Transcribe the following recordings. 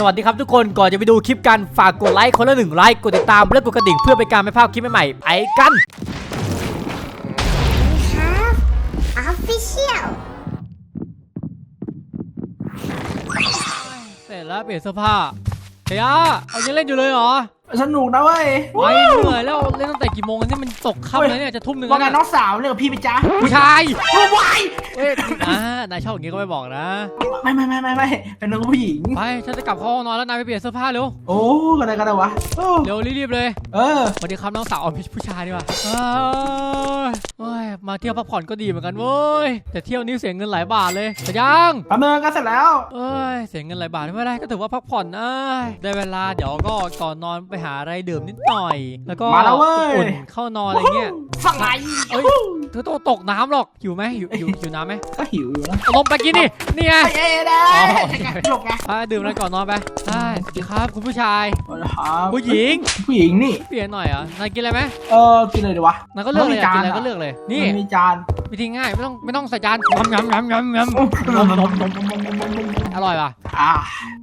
สวัสดีครับทุกคนก่อนจะไปดูคลิปกันฝากกดไลค์คนละหนึ่งไลค์กดติดตามและกดกระดิ่งเพื่อเป็นการไม่พลาดคลิปใหม่ๆไปกัน have official เสร็จแล้วเปลี่ยนเสื้อผ้าเฮียเอายังเล่นอยู่เลยเหรอ สนุกนะเว้ยไปเหนื่อยแล้วเล่นตั้งแต่กี่โมงกันนี่มันตกค่ำแล้วเนี่ยจะทุ่มหนึ่งว่าแล้วไงเนี่ยน้องสาวเนี่ยกับพี่ไปจ้าผู้ชายโอ้ยเอ้ยอ่านายชอบอย่างงี้ก็ไม่บอกนะ ไม่ไม่ไม่ไม่ไม่เป็นน้องผู้หญิง ไปฉันจะกลับเข้าห้องนอนแล้วนายไปเปลี่ยนเสื้อผ้าเร็วโอ้ก็ได้ก็ได้วะโอ้เร็วรีบๆเลยเออ สวัสดีครับน้องสาวอ๋อพี่ผู้ชายดีกว่าเอ้ยเอ้ยมาเที่ยวพักผ่อนก็ดีเหมือนกันเว้ยแต่เที่ยวนี้เสียเงินหลายบาทเลยแต่ยัง ประเมินกันเสร็จแล้ว เอ้ยเสียเงินหลายบาทไม่เป็นไรก็ถือว่าพักผ่อนเอ้ยได้เวลาเดี๋ยวก็ก่อนนอนไปหาอะไรดื่มนิดหน่อย แล้วก็มาแล้วเว้ย อุ่นเข้านอนอะไรเงี้ยสั่งไรเอ้ยเธอต้องตกน้ำหรอกหิวไหมหิวหิวหิวน้ำไหมก็หิวอยู่นะเอาลงไปกินดินี่ไงไปเอ้ได้อ๋อ หลบไงไปดื่มอะไรก่อนนอนไปได้สวัสดีครับคุณผู้ชายครับผู้หญิง ผู้หญิงนี่ เปลี่ยนหน่อยเหรอะนายกินอะไรไหมเออกินเลยดีวะ นายก็เลือกเลยไม่มีอยากกินอะไรจานอะก็เลือกเลยนี่ มันมีจานวิธีง่ายไม่ต้องไม่ต้องใส่จานยำยำยำยำยำนมนมนม อร่อยป่ะ อ่า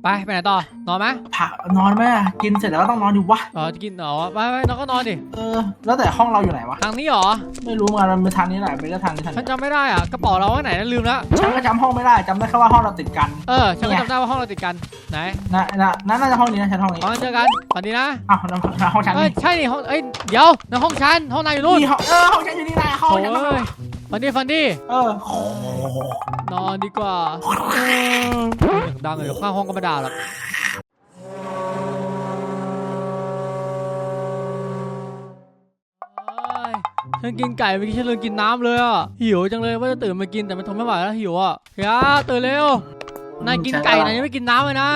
ไปไปไหนต่อนอนไหมผักนอนไหมกินเสร็จแล้วก็ต้องนอนอยู่วะ เออจะกินเหรอไปไปนอนก็นอนดิเออ แล้วแต่ห้องเราอยู่ไหนวะ ทางนี้เหรอ ไม่รู้เหมือนกันมันเป็นทางนี้แหละเป็นก็ทางนี้ทางฉันนี้จำไม่ได้อะกระเป๋าเราไว้ไหนนะลืมแล้วฉันก็จำห้องไม่ได้จำได้แค่ว่าห้องเราติดกันเออฉันก็จำได้ว่าห้องเราติดกันไหนนะนะนั่นน่าจะห้องนี้นะฉันห้องนี้ห้องเจอกันสวัสดีนะอ้าวน้ำห้องฉันเอ้ยนี่ใช่นี่ห้องเอ้ยเดี๋ยวในห้องฉันห้องนายอยู่นู่นนี่ห้องเออห้องฉันอยู่นี่นะห้องโอ้ฉันย ฟันดี้ฟันดี้เออนอนดีกว่าเออเสียงดังเลยเดี๋ยวข้างห้องก็ไม่ด่าหรอกเอ้ยฉันกินไก่เมื่อกี้ฉันลืมกินน้ำเลยอะหิวจังเลยว่าจะตื่นมากินแต่มันทนไม่ไหวแล้วหิวอะเฮียตื่นเร็ว นายกินไก่นายยังไม่กินน้ำเลยนะ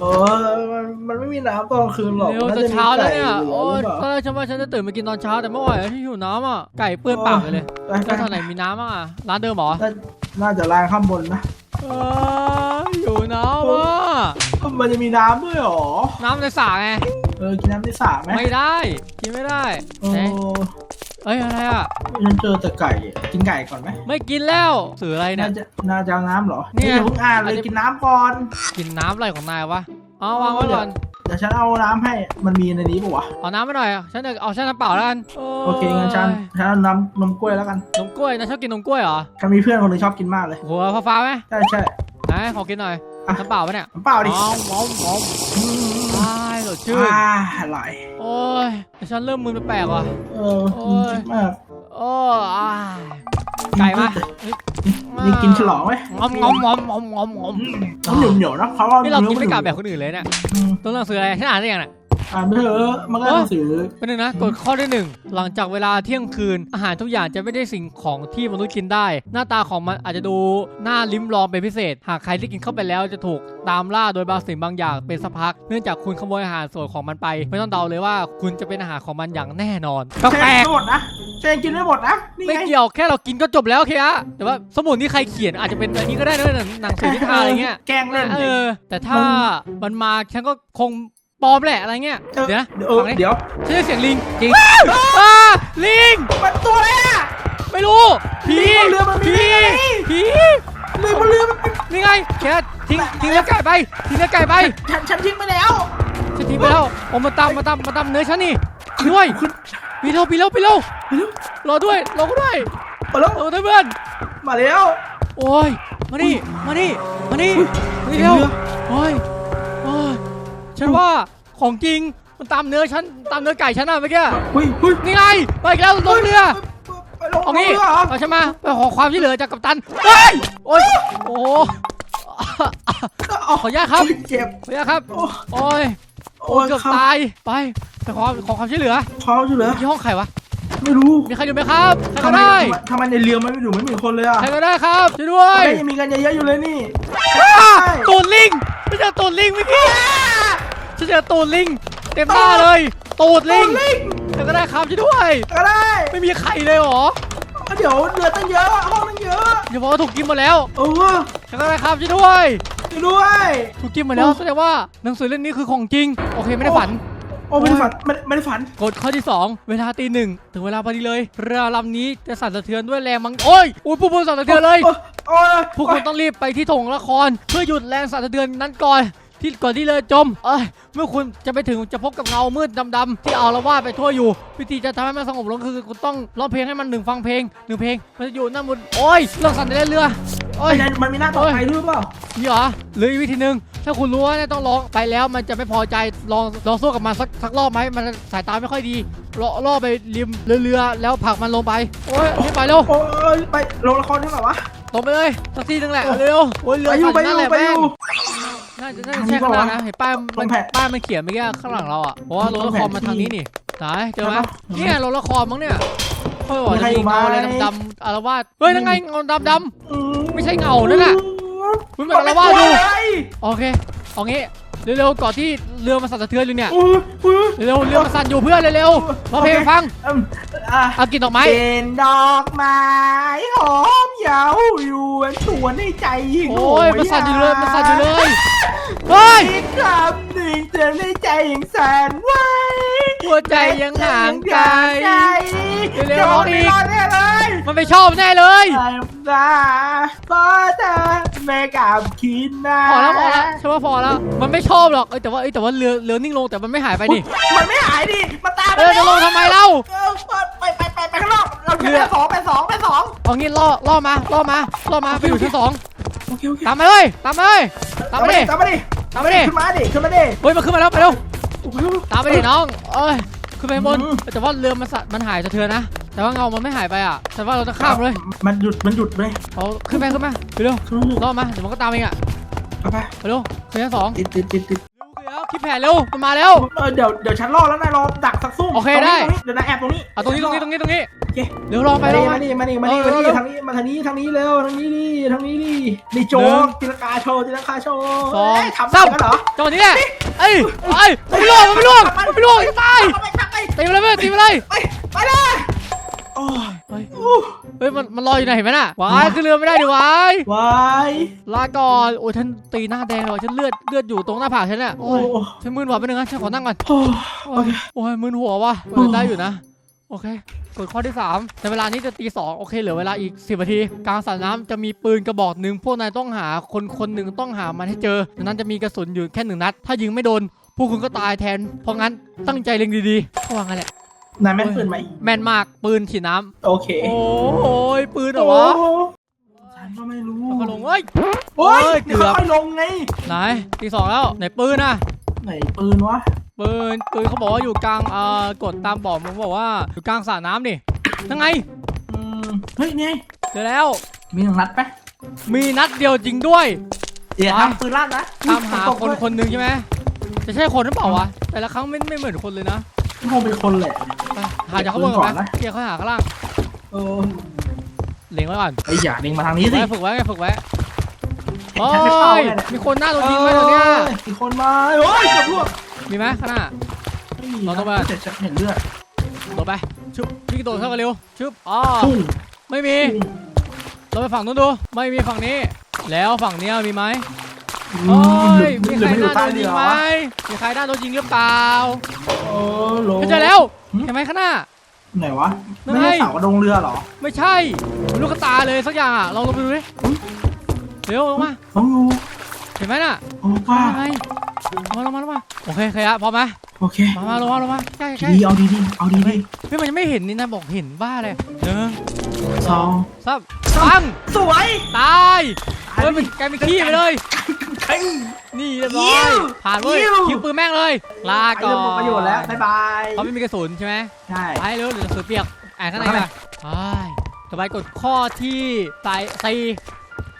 เออมันมันไม่มีน้ำตอนกลางคืนหรอกเร็วน่จะมีเช้าแล้วเนี่ยไก่โอ้ยหรือตเปอนล่าแรกฉันว่าฉันจะตื่นมากินตอนเช้าแต่ไม่ไหวแล้วที่หิวน้ำอะไก่เปื้อนปากเลยเลยไปแล้วทางไหนมีน้ำบ้างอะร้านเดิมเหรอน่าน่าจะล้างข้างบนนะเออหิวน้ำอะมันจะมีน้ำด้วยเหรอ น้ำในสระไงเออกินน้ำในสระไหมไม่ได้ กินไม่ได้ เอไหนอเอ้ยอะไรอะฉันเจอแต่ไก่กินไก่ก่อนไหมไม่กินแล้วสื่ออะไรเนี่น่ายจะน่าจะเอาน้ำเหรอเนี่ยอย่าเพิ่งอ่านเลยกินน้ำก่อน กินน้ำอะไรของนายวะเอาวางไว้ก่อนเดี๋ยวฉันเอาน้ำให้มันมีในนี้ปะวะเอาน้ำไปหน่อยฉันจะเอาฉันน้ำเปล่าแล้วกันโอเคงั้นฉันฉันเอาน้ำนมกล้วยแล้วกันนมกล้วยนะชอบกินนมกล้วยเหรอฉันมีเพื่อนคนหนึงชอบกินมากเลยโหัวฟ้าฟ้าๆไหมใช่ใช่ ไหนขอกินหน่อยอะ น้ำเปล่าปะเนี่ยน้ำเปล่าดิมอมมอมมอม อืมอ้ายสดชื่นอ่าอร่อยโอ้ยแต่ฉันเริ่มมึนแปลกๆว่ะ เออโอ้ยคิดมากโอ้อ้ายไก่มาเฮ้ยนี่กินฉลองไหมงอมงอมงอมงอมงอมงอมน้ำเหนียวเหนียวๆนะเพราะว่านี่เรากินไม่อกลับแบบคนอื่นเลยเนี่ยอืมตัวหนังสืออะไรฉันอ่านได้ยังเนี่ย อ่านไปเถอะมันก็หนังสือเป็นหนึ่งนะกฎข้อที่หนึ่งหลังจากเวลาเที่ยงคืน อาหารทุกอย่างจะไม่ได้สิ่งของที่มนุษย์กินได้ หน้าตาของมันอาจจะดูน่าลิ้มลองเป็นพิเศษ หากใครที่กินเข้าไปแล้วจะถูกตามล่าโดยบางสิ่งบางอย่างเป็นสักพัก เนื่องจากคุณขโมยอาหารส่วนของมันไป ไม่ต้องเดาเลยว่าคุณจะเป็นอาหารของมันอย่างแน่นอนแปลกไม่หมดนะเชนกินไม่หมดนะนี่ไม่ไงเกี่ยวแค่เรากินก็จบแล้วโอเคอะแต่ว่าสมุดที่ใครเขียนอาจจะเป็นอันนี้ก็ได้นะหนังสือนิทานอะไรเงี้ยแกล้งเล่นเออแต่ถ้ามันมาฉันก็คง ปลอมแหละอะไรเงี้ยเดี๋ยวนะเออฟังดิเดี๋ยวฉันได้เสียงลิงจริงอ่าลิง มันตัวอะไรอะ ไม่รู้ผีลิงบนเรือมันมีผีได้ไง ผีเรือมันเรือมันนี่ไงแค่ทิ้งทิ้งเนื้อไก่ไปทิ้งเนื้อไก่ไปฉันฉันทิ้งไปแล้วฉันทิ้งไปแล้วโอ้มาตามมาตามมาตามเนื้อฉันนี่ด้วยปีเร็วปีเร็วปีเร็วรอด้วยรอกูด้วยมาแล้วรอด้วยเพื่อนมาแล้ว โอ้ยมานี่มานี่มานี่มานี่เร็วโอ้ยโอ้ย ฉันว่าของจริงมันตามเนื้อฉันตามเนื้อไก่ฉันอะเมื่อกี้หุ้ยหุ้ยนี่ไงไปอีกแล้วลงเรือไปลงเอางี้เรือเหรอเอาใช่ไหมไปขอความช่วยเหลือจากกัปตันเฮ้ยโอ้ยโอ้โหขออนุญาตครับเจ็บขออนุญาตครับโอ้โอ้ยโอ้โอ้ยยเกือบครับตายไปไปขอขอความช่วยเหลือเขาช่วยเหลือที่ห้องใครวะไม่รู้มีใครอยู่ไหมครับใครทำก็ไมได้ทำไมในเรือมันไม่อยู่ไม่มีคนเลยอะใครก็ได้ครับช่วยด้วยไม่ยังมีกันเยอะๆอยู่เลยนี่อ่าตูดลิงฉันเจอตูดลิงเมื่อกี้ ฉันเจอตูดลิงเต็มหน้าเลย ตูดลิงลิงใครก็ได้ครับช่วยด้วย ก็ได้ไม่มีใครเลยเหรอเดี๋ยวเรือตั้งเยอะห้องตั้งเยอะอย่าบอกว่าถูกกินหมดแล้วเออใครก็ได้ครับช่วยด้วยช่วยด้วยถูกกินหมดแล้วแสดงว่าหนังสือเล่มนี้คือของจริงโอเคไม่ได้ฝันโอ้ไม่ได้ฝันไม่ไม่ได้ฝันกฎข้อที่ 2 เวลาตีหนึ่งถึงเวลาพอดีเลยเรือลำนี้จะสั่นสะเทือนด้วยแรงมังโอ้ยอุ้ยผู้พูดสั่นสะเทือนเลยโอ้ยพวกคุณต้องรีบไปที่โถงละครเพื่อหยุดแรงสั่นสะเทือนนั้นก่อน ที่ก่อนที่เรือจม เอ้ยเมื่อคุณจะไปถึงจะพบกับเงามืดดำๆที่อาละวาดไปทั่วอยู่ วิธีจะทำให้มันสงบลงคือคุณต้องร้องเพลงให้มันหนึ่งฟังเพลงหนึ่งเพลง มันจะอยู่หน้าบนโอ้ยเรื่องสั่นในเรือโอ้ย มันมันมีหน้าต่อไปด้วยเปล่านี่เหรอหรืออีกวิธีหนึ่งถ้าคุณรู้ว่าเนี่ยต้องร้องไปแล้วมันจะไม่พอใจลองลองสู้กับมันสักสักรอบไหมมันสายตาไม่ค่อยดีล่อล่อไปริมเรือๆแล้วผลักมันลงไป โอ้ยนี่ไปเร็ว โอ้ยไปลงละครได้ไหมวะ ลงไปเลยสักทีหนึงแหละเร็วโอ้ยเรือไปอยู่สั่นนั่นแหละไปอยู่แม่งไปอยู่น่าจะน่าจะใช่ข้างหน้านะเห็นป้ายลมันงแผนป้ายมันเขียนเมื่อกี้ข้างหลังเราอะเพราะว่ารถละครมาทางนี้นี่ไหนเจอไหมเจอปะเนี่ยรถละครมั้งเนี่ยเฮ้ยว่ามีใครจะอยู่มีเงาอะไรไหมดำๆอารวาสเฮ้ยนั่นไงเงาดำๆอืไม่ใช่เงานั่นน่ะคุณเหมือนอารวาสดูโอเคเอางี้ เร็วๆก่อนที่เรือมันสั่นสะเทือนอยู่เนี่ย อุ้ยอุ้ยเร็วๆเรือมันสั่นอยู่เพื่อนเร็วๆร้องเพลงให้ฟังอืมอะเอากินดอกไม้เป็นดอกไม้หอมเยาวยวนชวนให้ใจยิ่งโอ้ยหมันสั่นอยู่เลยมันสั่นอยู่เลยเฮ้ยอีกคำหนึ่งเตือนให้ใจยังแสนไว้หัวใจยังห่างไกลเร็วๆร้องอีกเดี๋ยวมันไม่รอดแน่เลยมันไม่ชอบแน่เลยไอ้ตาพอเธ อไม่กลับคิดนะพอแล้วพอแล้วใช่ว่าพอแล้ว มันไม่ชอบหรอกเอ้ยแต่ว่าเอ้ยแต่ว่าเรือเรือนิ่งลงแต่มันไม่หายไปนี่มันไม่หายดิมันตามเออจะลงทำไมเล่าเออไปไปไปไปข้างนอกเราเรืเรืออสองไปสองไปสองเอางี้ล่อล่อมาล่อมาล่อมาไปอยู่ชั้นสองโอเคโอเคตามมาเลยตามมาเลยตามมาดิตามมาดิตามมาดิขึ้นมาดิขึ้นมาดิเฮ้ยมันขึ้นมาแล้วไปเร็วโอ้โหตามไปดิน้องเอ้ยขึ้นไปข้างบนอืมแต่ว่าเรือมันสั่นมันหายสะเทือนนะ แต่ว่าเงามันไม่หายไปอะแต่ว่าเราจะข้ามเลยมันหยุดมันหยุดไปเอาขึ้นไปขึ้นมาไปเร็วขึ้นมาล่อมาเดี๋ยวมันก็ตามเองอะไปไปไปเร็วขึ้นชั้นสองติดติดติดติดเร็วคิดแผนเร็วมันมาแล้วเออเดี๋ยวเดี๋ยวฉันรอแล้วนายรอดักสักซุ่มโอเคตรงนี้ได้ตรงนี้เดี๋ยวนายแอบตรงนี้เอาตรงนี้ตรงนี้ตรงนี้ตรงนี้โอเคเร็วลองไปมาลดิองมามาดิมาดิมาดิเออมาดิเร็วทางนี้มาทางนี้ทางนี้เร็วทางนี้ดิทางนี้ดินี่โจหนึ่งกตีลังกาโชว์ตีลังกาโชว์สองเยทำสามกันเหรอจังหวะนี้แหละเอ้ยเอ้ยมันไม่ล่วงมันไม่ล่วงมันไม่ล่วงจะตายไปไปไปตีไปเลยเพื่อนตีไปเลยไปไปเลย โอ้ยเฮ้ยอู้เฮ้ยมันมันลอยอยู่ไหนเห็นไหมน่ะวายขึ้นเรือไม่ได้ดิวายวายลาก่อนโอ้ยฉันตีหน้าแดงเลยว่ะฉันเลือดเลือดอยู่ตรงหน้าผากฉันเนี่ยโอ้โอ้ยฉันมึนหัวไปหนึ่งนะฉันขอนั่งก่อนโอ้โอ้ยโอ้ยมึนหัวว่ะเออได้อยู่นะโอเคกฎข้อที่ 3 ในเวลานี้จะตีสองโอเคเหลือเวลาอีก 10นาที กลางสระน้ำจะมีปืนกระบอกหนึ่งพวกนายต้องหาคนคนหนึ่งต้องหามันให้เจอดังนั้นจะมีกระสุนอยู่แค่หนึ่งนัด ถ้ายิงไม่โดนพวกคุณก็ตายแทน เพราะงั้นตั้งใจเล็งดีๆเขาว่างั้นแหละ นายแม่นปืนไหมแม่นมากปืนฉีดน้โอเคำโอ้ยปืนเหรอวะโอ้ฉันก็ไม่รู้แล้วก็ลงเอ้ย โอ้ยเอ้ยนี่เกือบค่อยๆลงไง ไหนตีสองแล้วไหนปืนอะ ไหนปืนวะ ปืนปืนเขาบอกว่าอยู่กลางเอ่อกดตามบอกมันบอกว่าอยู่กลางสระน้ำนี่ยังไงอืม เฮ้ยนี่ไงเจอแล้ว มีหนึ่งนัดไหมมีนัดเดียวจริงด้วย เดี๋ยวไป ทำปืนลั่นนะตามหาคนคนหนึ่งใช่ไหมจะใช่คนหรือเปล่าวะแต่ละครั้งไม่ไม่เหมือนคนเลยนะ คงเป็นคนแหละ ไปหาจากข้างบนก่อนก่อนไหมนะเกี่ยวเขาหาข้างล่างเออเล็งไว้ก่อนไอ้อย่าดึงมาทางนี้ฝึกสิไว้ฝึกไว้ฝึกไว้เห็นโอ้ฉันไม่เป้ายเลยมีคนหน้าโดนยิงไว้ตรงเนี้ยเอ้ยมีคนมาโอ้ยเกือบล่วงมีไหมข้างหน้าไม่มีเราต้องไปแต่ฉันเห็นเลือดโดดไปชุบพี่โดดเข้ากันเร็วชุบอ๋อพุ่งไม่มีเราไปฝั่งนู้นดู ไม่มีฝั่งนี้ แล้วฝั่งเนี้ยมีไหมอื โอ้มหรืยอมีหรืใคอรมันอหน้ายู่โดใต้นเรืยิงอไหมวะมีใครหน้าโดนยิงหรือเปล่าโอ้โหเจอแล้วหืมเห็นไหมข้างหน้าไหนวะนั่ไม่นไงใช่เสากระดงเรือเหรอ ไม่ใช่มันลูกกระตาเลยสักอย่างอะลองลงไปดูดิเร็วลงมาต้องอยู่เห็นไหมน่ะโอ้ป้าลงมาลงมาลงมาโอเคเคยอะพร้อมไหมโอเคมามาลงมาลงมาใกล้ใกล้ดีเอาดีดีๆเอาดีดีเฮ้ยมันยังไม่เห็นนี่นะบอกเห็นบ้าเลยหนึ่งๆสองสามปังสวยตายเฮ้ยมันกลายเป็นขี้ไปเลย เฮ้ย นี่เรียบร้อยิ้ยวผ่านเว้ยยิ้ว คิวปืนแม่งเลย ลาก่อนหมดประโยชน์แล้ว บ๊ายบาย เขาไม่มีกระสุนใช่ไหมใช่ ไปเร็วเดี๋ยวหนังสือเปียก อ่านข้างในข้างในมาไปต่อไปกดข้อที่ใส่ตี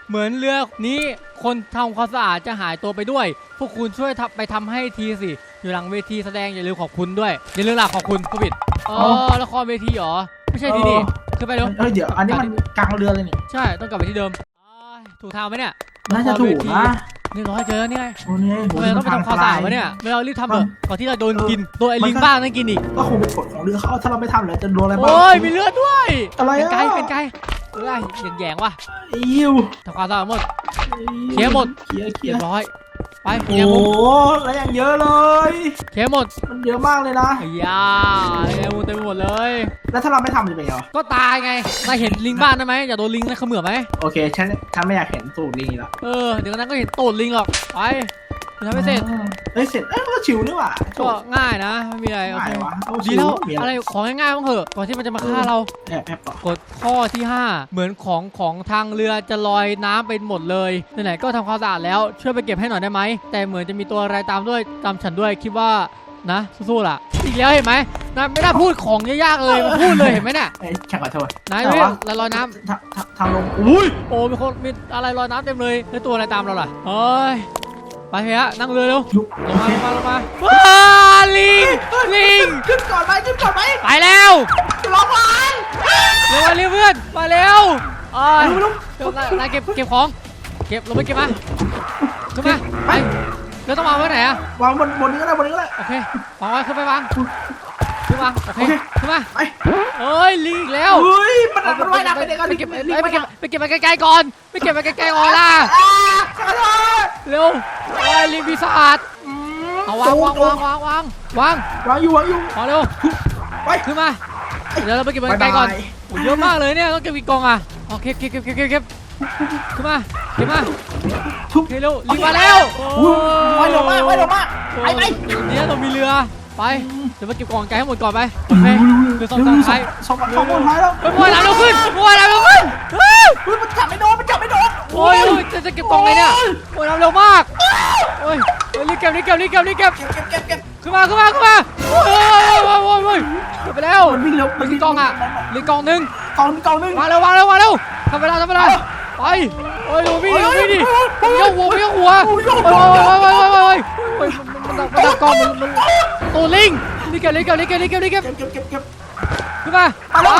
เหมือนเรือนี้คนทำความสะอาดจะหายตัวไปด้วย พวกคุณช่วยทำไปทำให้ทีสิ อยู่หลังเวทีแสดงอย่าลืมขอบคุณด้วย อย่าลืมหลักขอบคุณผู้ผิดอ๋อละครเวทีเหรอ ไม่ใช่ที่นี่ขึ้นไปเร็ว เอ้ยเดี๋ยว อันนี้มันกลางเรือเลยนี่ ใช่ ต้องกลับไปที่เดิมอ้ายถูกทางไหมเนี่ย น่าจะถูกนะนี่ร้อยเจอนี่ไงโอ้นี่โหทำไมเราต้องไปทำความสะอาดวะเนี่ยไม่เรารีบทำเถอะก่อนที่เราโดนกินโดนไอ้ลิงบ้างนั่นกินอีกก็คงเป็นกฎของเรือเขาถ้าเราไม่ทำเลยจะโดนอะไรบ้างโอ้ยมีเลือดด้วยอะไรเป็นอะไกลเป็นไกลเอ้ยแยงๆว่ะอิวทำความสะอาดหมดเคลียร์หมดเคลียร์เคลีเรียยร์บร้อย ไปโอ้เนี่ยโหมุมแล้วอย่างเยอะเลย เคลียร์หมด มันเยอะมากเลยนะไอ้ยาเนี่ยมุมเต็มไปหมดเลย แล้วถ้าเราไม่ทำจะเป็นไงวะก็ตายไงนายเห็นลิงบ้านได้ไหมอย่าโดนลิงนะเขมือบไหมโอเคฉันฉันไม่อยากเห็นสูตรนี้แล้วเออเดี๋ยวนั้นก็เห็นตูดลิงหรอกไป ยังไม่เสร็จเฮ้ยเสร็จเอ้ยก็ชิวนี่หว่าจก็บง่ายนะไม่มีอะไรโอเคง่ายวะเอาดีแล้วชิวมีอะไรอะไรของง่ายๆบ้างเถอะก่อนที่มันจะมาฆ่าเราแอบแอบต่อกดข้อที่ 5 เหมือนของของทางเรือจะลอยน้ำไปหมดเลยไหนๆก็ทำความสะอาดแล้วช่วยไปเก็บให้หน่อยได้ไหมแต่เหมือนจะมีตัวอะไรตามด้วยตามฉันด้วยคิดว่านะสู้ๆล่ะอีกแล้วเห็นไหมนะไม่น่าพูดของยากๆเลยมาพูดเลยเห็นไหมเนี่ยเอ้ยแค่ขอโทษนายแต่ดูดิว่าแล้วลอยน้ทางทางทางลงอุ้ยำโอ้มีคนมีอะไรลอยน้ำเต็มเลยแล้วตัวอะไรตามเราล่ะเฮ้ยไป เถอะนั่งเรือเร็วยุบลงมาลงมาลงมาว้าลิงลิงขึ้นก่อนไหมขึ้นก่อนไหมไปแล้วร้องไห้เร็วมาเร็วเพื่อนมาเร็วเอ้ยเร็วเดี๋ยวนายนายเก็บเก็บของเก็บลงไปเก็บมาขึ้นมาไปแล้วต้องวางไว้ไหนอะวางบนบนนี้ก็ได้บนนี้ก็ได้โอเควางไว้ขึ้นไปวางขึ้นวางโอเคโอเคขึ้นมาไปเอ้ยลิงอีกแล้วเฮ้ยมันมันว่ายน้ำไปเด็กกันไปเก็บไปเก็บไปเก็บไปไกลๆก่อนไปเก็บไปไกลๆก่อนล่ะอ่า ขอโทษเร็วเอ้ยลิงปีศาจอืมเอาวางวางวางวางวางวางวางอยู่วางอยู่วางเร็วไปขึ้นมาเดี๋ยวเราไปเก็บไปไกลก่อนโอ้เยอะมากเลยเนี่ยต้องเก็บกี่กองอะโอเคเก็บเก็บเก็บเก็บเก็บขึ้นมาเก็บมาทุบเร็วลิงมาแล้วอุ้ยว่ายเร็วมากว่ายเร็วมากไปไปเดี๋ยวเรามีเรือไปเดี๋ยวไปเก็บกองไกลให้หมดก่อนไปโอเคเรือสองสามท้ายสองสองคนท้ายแล้วไปพวกเราเร็วขึ้นพวกเราเร็วขึ้นฮ้ยเฮ้ยมันจับไม่โดนมันจับไม่โดน โอ้ยโอ้ยจะจะเก็บกล่องไงเนี่ยพวกเราเร็วมากโอ้ยเฮ้ยรีบเก็บรีบเก็บรีบเก็บรีบเก็บเก็บเก็บเก็บเก็บขึ้นมาขึ้นมาขึ้นมาโอ้ยโอ้ยโอ้ยโอ้ยโอ้ยเก็บไปแล้วมันวิ่งเร็วมีกล่องอะมีกล่องหนึ่งกล่องกล่องนึงมาเร็วมาเร็วมาเร็วทำเวลาทำเวลาไปโอ้ยดูพี่ดิดูพี่ดิยกหัวยกหัวโอ้ยโอ้ยโอ้ยโอ้ยโอ้ยโอ้ยโอ้ยมันมันมันดักกล้องมันมันตัวลิงรีบเก็บรีบเก็บรีบเก็บรีบเก็บรีบเก็บ เก็บเก็บเก็บเก็บ ขึ้นมาไป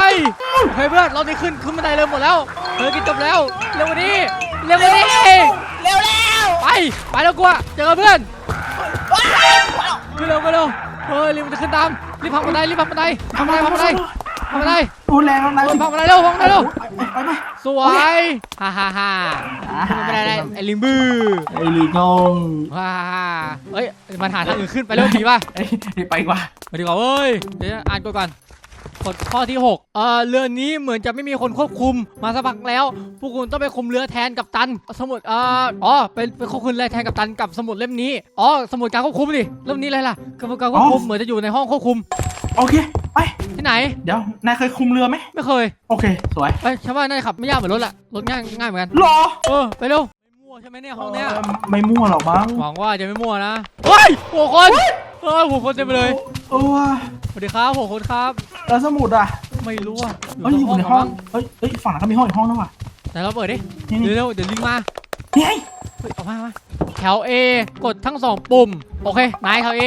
เฮ้ยเพื่อนเราได้ขึ้นขึ้นบันไดเร็วหมดแล้วเฮ้ยกินจบแล้วเร็วกว่านี้ เร็วกว่านี้เร็วแล้วไป ไปแล้วกว่าเจอเพื่อน ขึ้นเร็วขึ้นเร็วเฮ้ยรีบมันจะขึ้นตาม รีบพังบันไดรีบพังบันไดพังบันไดพังบันไดพังบันไดดูแรงแล้วนะเออพังบันไดเร็วพังบันไดเร็ว ไปไปไปสวย ฮ่าฮ่าฮ่าขึ้นบันไดได้ไอ้ลิงบือไอ้ลีงงฮ่าฮ่าเฮ้ย มันหาทางอื่นขึ้นไปเร็วผีป่ะไอ้ไปกว่าไปดีกว่าเว้ย เดี๋ยวอ่านกฎก่อน กฎข้อที่6เอ่อเรือนี้เหมือนจะไม่มีคนควบคุมมาสักพักแล้ว พวกคุณต้องไปคุมเรือแทนกับตัน สมุดเอ่ออ๋อเป็นเป็นควบคุมเรือแทนกับตันกับสมุดเล่มนี้อ๋อสมุดการควบคุมดิเล่มนี้อะไรล่ะสมุดการควบคุมเหมือนจะอยู่ในห้องควบคุมโอเค ไป ที่ไหน เดี๋ยวนายเคยคุมเรือไหมไม่เคย โอเค สวยเอ้ยฉันว่าน่าจะขับไม่ยากเหมือนรถแหละรถง่ายง่ายเหมือนกันรอเออไปเร็วไม่มั่วใช่ไหมเนี่ยห้องเนี้ยไม่มั่วหรอกมั้งหวังว่าจะไม่มั่วนะเฮ้ยหัวคน เฮ้ยหัวคนเต็มไปเลยเออว่ะสวัสดีครับหัวคนครับ แล้วสมุดอะไม่รู้อะเอ้ยอยู่ในห้องเอ้ยเอ้ยฝั่งนั้นก็มีห้องอีกห้องนึงว่ะแต่เราเปิดดินี่นี่เร็วเดี๋ยวลิงมาเฮ้ยออกมามาแถว A กดทั้งสองปุ่ม โอเคนายแถว A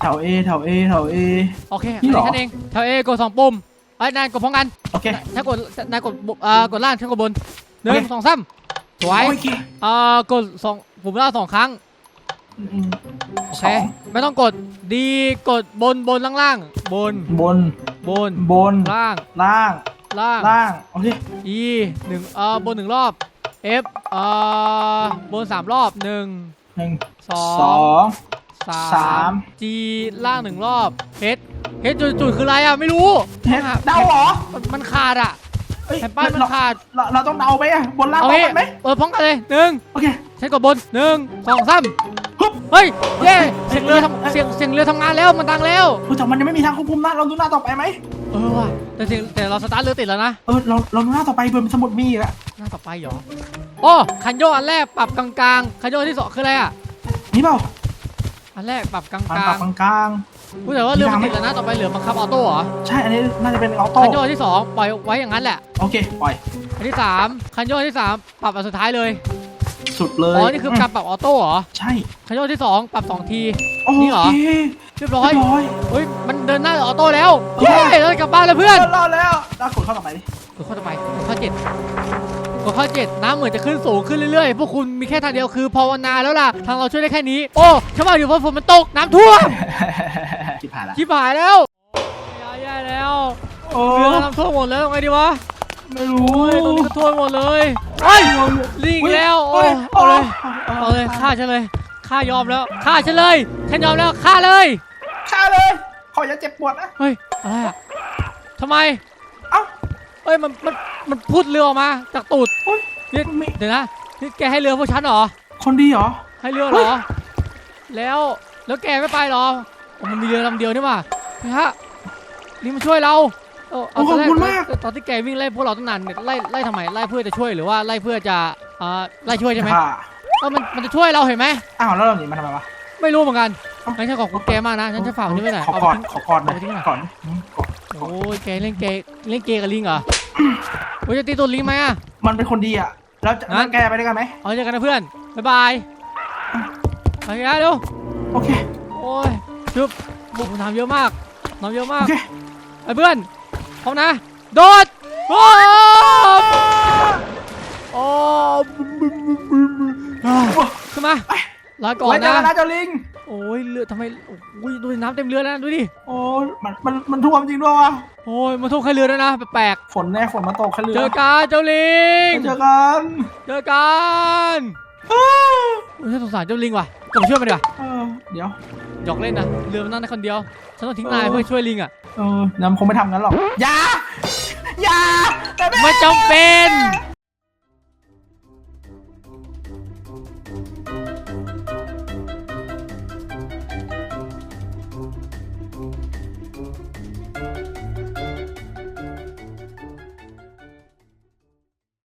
แถวเอแถวเอแถวเอโอเคนี่เหรออันนี้แค่นั้นเองแถว A กดสองปุ่มไอ้นายกดพร้อมกันโอเคถ้ากดนายกดเอ่อกดล่างฉันกดบนหนึ่งสองสามสวยเอ่อกดสองปุ่มล่างสองครั้ง เคองไม่ต้องกดดีกดบนบนล่างล่างบนบนบนบนล่างล่างล่างล่างโอเค E หนึ่งเอ่อบนหนึ่งรอบ F เอ่อบนสามรอบหนึ่งหนึ่งสอสองงสาสามม G ล่างหนึ่งรอบ H H จุดจุดคืออะไรอะไม่รู้เฮ็ดเดาเหรอ มันมันขาดอะเอ้ยแผ่นป้ายมันเราขาดเราเราต้องเดาไหมอะบนล่างเอาพร้อมงี้กันไหมเปิดพร้อมกันเลยหนึ่งโอเคฉันกดบนหนึ่งสองสามฮึบ เฮ้ยเย้เสียงเรือทำเสียงเสียงเรือทำงานแล้วมันดังแล้วเออแต่มันยังไม่มีทางควบคุมนะเราดูหน้าต่อไปไหมเออว่ะแต่เสียงแต่เราสตาร์ทเรือติดแล้วนะเออเราเราดูหน้าต่อไปเบอร์มันสมุดมีอีกอะหน้าต่อไปเหรอโอ้คันโยกอันแรกปรับกลางๆคันโยกที่สองคืออะไรอะนี่เปล่าอันแรกปรับกลมันาปรังบกลางๆพูดแต่ว่าเรือมันติดแล้วนะต่อไปเหลือบังคับออโต้เหรอๆใช่อันนี้น่าจะเป็นออโต้คันโยกที่สองปล่อยไว้อย่างนั้นแหละโอเคปล่อยอันที่สามคันโยกที่สามปรับอันสุดท้ายเลย สุดเลยอ๋อ นี่คือการปรับออโต้เหรอ ใช่คันโยกที่สองปรับสองทีโอนี่เหรอ เคเรียบร้อยเรียบร้อย เฮ้ย มันเดินหน้าออโต้แล้วเย้ เฮ้ยเราจะกลับบ้านแล้วเพื่อนรอดแล้วน่ากดเข้าต่อไปดิกดข้อต่อไปกดข้อเจ็ดกดข้อเจ็ดน้ำเหมือนจะขึ้นสูงขึ้นเรื่อยๆ พวกคุณมีแค่ทางเดียวคือภาวนาแล้วล่ะ ทางเราช่วยได้แค่นี้ โอ้ฉันว่าอยู่เพราะฝนมันตกน้ำท่วมชิบหายละชิบหายแล้วแย่แล้วโอ้เรือน้ำท่วมหมดแล้วทำไงดีวะ ไม่รู้โอ้ยตรงนี้ก็ท่วมหมดเลยเฮ้ยลิงอีกแล้วโอ้ยเอาเลยเอาเลยฆ่าฉันเลยฆ่ายอมแล้วฆ่าฉันเลยฉันยอมแล้วฆ่าเลยฆ่าเลย ขออย่าเจ็บปวดนะเฮ้ยอะไรอะทำไมเอ้าเฮ้ยมันมันมันพูดเรือออกมาจากตูดเฮ้ยนี่ไม่เดี๋ยวนะนี่แกให้เรือพวกฉันเหรอคนดีเหรอให้เรือเหรอ แล้วแล้วแกไม่ไปเหรอโอ้มันมีเรือลำเดียวนี่หว่าพี่ฮะลิงมาช่วยเรา เออโอ้เาตนแรขอบคุณมากตอนที่แกวิ่งไล่พวกเราตั้งนานเนี่ยไล่ไล่ทำไมไล่เพื่อจะช่วยหรือว่าไล่เพื่อจะเอ่อไล่ช่วยใช่ไหมค่ะเออมันมันจะช่วยเราเห็นไหมอ้าวแล้วเราหนีมาทำไมวะ ไม่รู้เหมือนกันงั้นฉันขอบคุณแกมากนะฉันจะฝากวันนี้ไว้หน่อยขอเอากอไปดทิ้ง ขอกอดหน่อยเอาไปทิ้งหน่อย ก่อนอืมกอดโอ้ยแกเล่นเกย์เล่นเกย์กับลิงเหรอโอ้ยจะตีตัวลิงไหมอะ มันเป็นคนดีอะแล้วจะงั้นแกไปด้วยกันไหมเอาเจอกันนะเพื่อนบ๊ายบายไปกันนะเร็วโอเคโอ้ยชุบบุกน้ำเยอะมากน้ำเยอะมาโอกเคไอ้เพื่อน พร้อมนะ โดดโอ้ยโอ้ขึ้นมาลาก่อนไว้เจอนะกันนะเจ้าลิง โอ้ยเรือทำไมโอ้ยดูดิน้ำเต็มเรือแล้วนะดูดิ โอ้ยมันมันมันท่วมจริงด้วยวะโอ้ยมาทุ่งแค่เรือด้วยนะแปลกฝนแน่ฝนมาตกแค่ๆเรือ เจอกันเจ้าลิง เจอกัน เจอกัน โอ้ยฉันสงสารเจ้าลิงว่ะกลับมาช่วยมันดีกว่าเออเดี๋ยว หยอกเล่นนะเรือมันนั่งได้คนเดียว ฉันต้องทิ้งนายเพื่อช่วยลิงอะ เออน้ำคงไม่ทำงั้นหรอก อย่า อย่าแต่แม่ไม่จำเป็น